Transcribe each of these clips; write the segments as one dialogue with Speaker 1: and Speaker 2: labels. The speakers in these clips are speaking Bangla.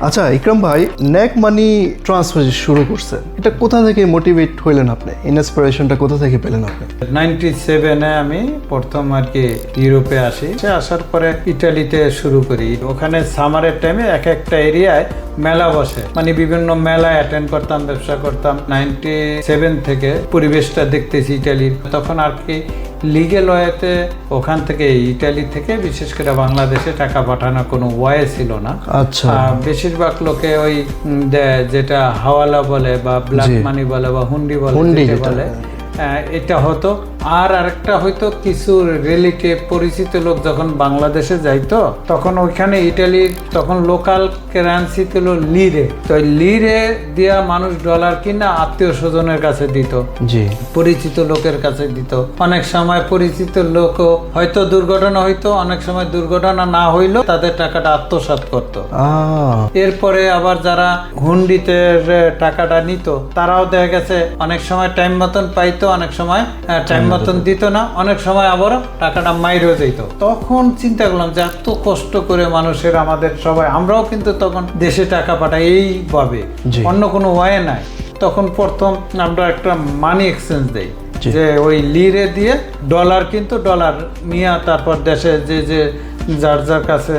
Speaker 1: আচ্ছা ইকরাম ভাই নেক মানি ট্রান্সফার শুরু করছেন এটা কোথা থেকে মোটিভেট হইলেন আপনি? ইন্সপিরেশনটা কোথা থেকে পেলেন আপনি?
Speaker 2: নাইনটি সেভেনে আমি প্রথম আর কি ইউরোপে আসি। সে আসার পরে ইটালিতে শুরু করি। ওখানে সামারের টাইমে এক একটা এরিয়ায় মেলা বসে। মানে বিভিন্ন মেলায় অ্যাটেন্ড করতাম, ব্যবসা করতাম। নাইনটি সেভেন থেকে পরিবেশটা দেখতেছি ইটালির। তখন আর কি লিগেল ওয়েতে ওখান থেকে ইটালি থেকে বিশেষ করে বাংলাদেশে টাকা পাঠানো কোনো ওয়ে ছিল না।
Speaker 1: আচ্ছা।
Speaker 2: বেশিরভাগ লোকে ওই যেটা হাওয়ালা বলে বা ব্ল্যাক মানি বলে বা হুন্ডি বলে। বলে আহ, এটা হতো। আর আরেকটা হয়তো কিছু রিলেটিভ পরিচিত লোক যখন বাংলাদেশে যাইতো তখন ওইখানে ইটালির তখন লোকাল কারেন্সি ছিল লিরে তো লিরে দিয়া মানুষ ডলার কিনা আত্মীয় স্বজনের কাছে দিত
Speaker 1: জি।
Speaker 2: পরিচিত লোকের কাছে দিত। অনেক সময় পরিচিত লোকও হয়তো দুর্ঘটনা হইতো অনেক সময় দুর্ঘটনা না হইলেও তাদের টাকাটা আত্মসাৎ করতো। এরপরে আবার যারা হুন্ডিতে টাকাটা নিত তারাও দেখা গেছে অনেক সময় টাইম মতন পাইতো অনেক সময় টাইম মতন দিত না অনেক সময় আবার টাকাটা মাইরেও যেত। তখন চিন্তা করলাম যে এত কষ্ট করে মানুষের আমাদের সবাই আমরাও কিন্তু তখন দেশে টাকা পাঠাই এইভাবে অন্য কোনো ওয়ে নাই। তখন প্রথম আমরা একটা মানি এক্সচেঞ্জ দেই যে ওই লিরে দিয়ে ডলার কিন্তু ডলার নিয়ে তারপর দেশে যে যে যার যার কাছে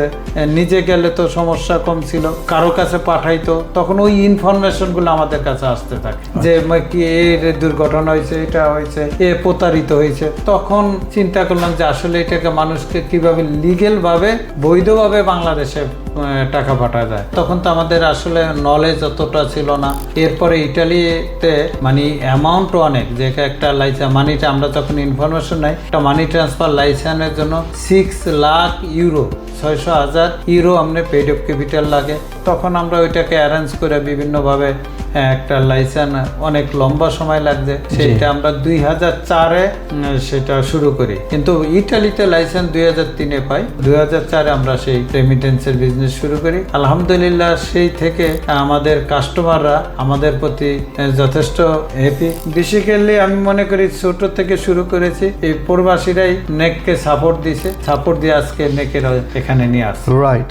Speaker 2: নিজে গেলে তো সমস্যা কম ছিল কারও কাছে পাঠাইতো তখন ওই ইনফরমেশনগুলো আমাদের কাছে আসতে থাকে। যে কি এর দুর্ঘটনা হয়েছে এটা হয়েছে এ প্রতারিত হয়েছে। তখন চিন্তা করলাম যে আসলে এটাকে মানুষকে কীভাবে লিগেলভাবে বৈধভাবে বাংলাদেশে টাকা পাঠা যায় তখন তো আমাদের আসলে নলেজ অতটা ছিল না। এরপরে ইটালিতে মানে অ্যামাউন্ট অনেক, যে একটা লাইসেন্স মানিটা আমরা তখন ইনফরমেশন নাই, একটা মানি ট্রান্সফার লাইসেন্সের জন্য সিক্স লাখ ইউরো ছয়শো হাজার ইউরো আমাদের পেড অফ ক্যাপিটাল লাগে। তখন আমরা ওইটাকে অ্যারেঞ্জ করে বিভিন্নভাবে একটা লাইসেন্স অনেক লম্বা সময় লাগছে। সেটা আমরা দুই হাজার চারে সেটা শুরু করি। কিন্তু ইটালিতে লাইসেন্স দুই হাজার তিনে পাই। দুই হাজার চারে আমরা সেই রেমিটেন্সের বিজনেস শুরু করি। আলহামদুলিল্লাহ সেই থেকে আমাদের কাস্টমাররা আমাদের প্রতি যথেষ্ট হ্যাপি বেসিক্যালি আমি মনে করি ছোট থেকে শুরু করেছি। এই প্রবাসীরাই নেককে সাপোর্ট দিছে। সাপোর্ট দিয়ে আজকে নেকের এখানে নিয়ে আসছে।
Speaker 1: রাইট